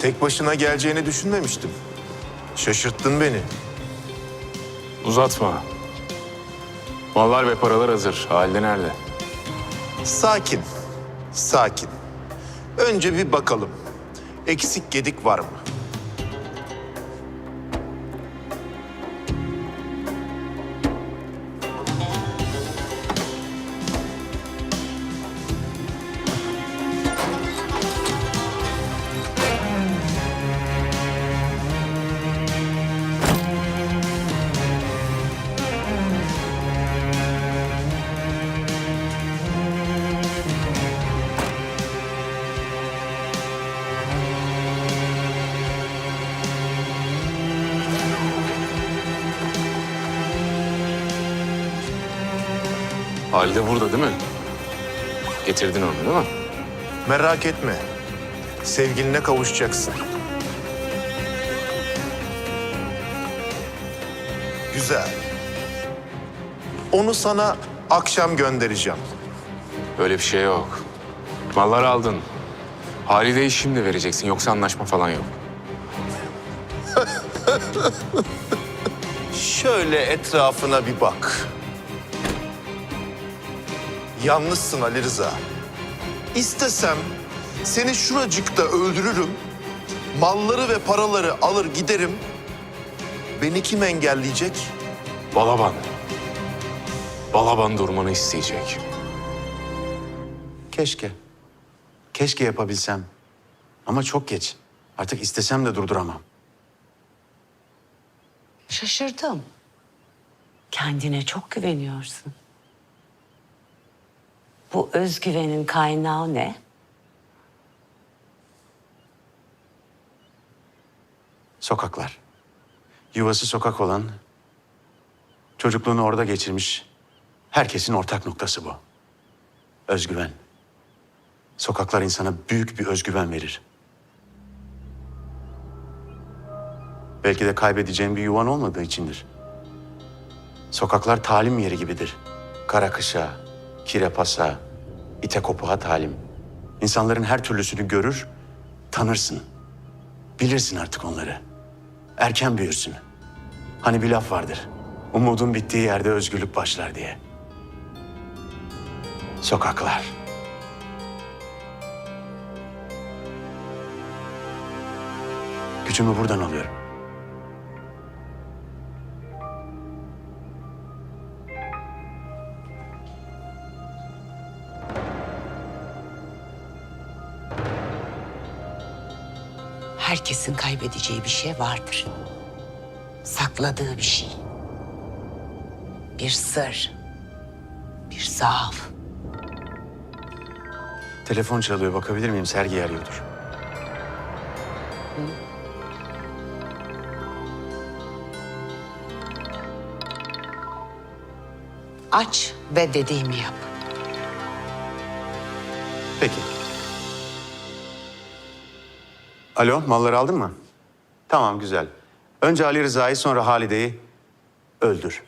Tek başına geleceğini düşünmemiştim. Şaşırttın beni. Uzatma. Mallar ve paralar hazır. Halde nerede? Sakin, sakin. Önce bir bakalım. Eksik gedik var mı? Halde burada değil mi? Getirdin onu değil mi? Merak etme. Sevgiline kavuşacaksın. Güzel. Onu sana akşam göndereceğim. Öyle bir şey yok. Malları aldın. Halide'yi şimdi vereceksin. Yoksa anlaşma falan yok. Şöyle etrafına bir bak. Yalnızsın Ali Rıza. İstesem seni şuracıkta öldürürüm. Malları ve paraları alır giderim. Beni kim engelleyecek? Balaban. Balaban durmanı isteyecek. Keşke. Keşke yapabilsem. Ama çok geç. Artık istesem de durduramam. Şaşırdım. Kendine çok güveniyorsun. Bu özgüvenin kaynağı ne? Sokaklar. Yuvası sokak olan, çocukluğunu orada geçirmiş herkesin ortak noktası bu. Özgüven. Sokaklar insana büyük bir özgüven verir. Belki de kaybedeceğin bir yuvan olmadığı içindir. Sokaklar talim yeri gibidir. Kara kışa, kirepasa, ite kopuğa talim. İnsanların her türlüsünü görür, tanırsın. Bilirsin artık onları. Erken büyürsün. Hani bir laf vardır. Umudun bittiği yerde özgürlük başlar diye. Sokaklar. Gücümü buradan alıyorum. Herkesin kaybedeceği bir şey vardır. Sakladığı bir şey. Bir sır. Bir zaaf. Telefon çalıyor. Bakabilir miyim? Sergi arıyordur. Aç ve dediğimi yap. Peki. Alo, malları aldın mı? Tamam, güzel. Önce Ali Rıza'yı sonra Halide'yi öldür.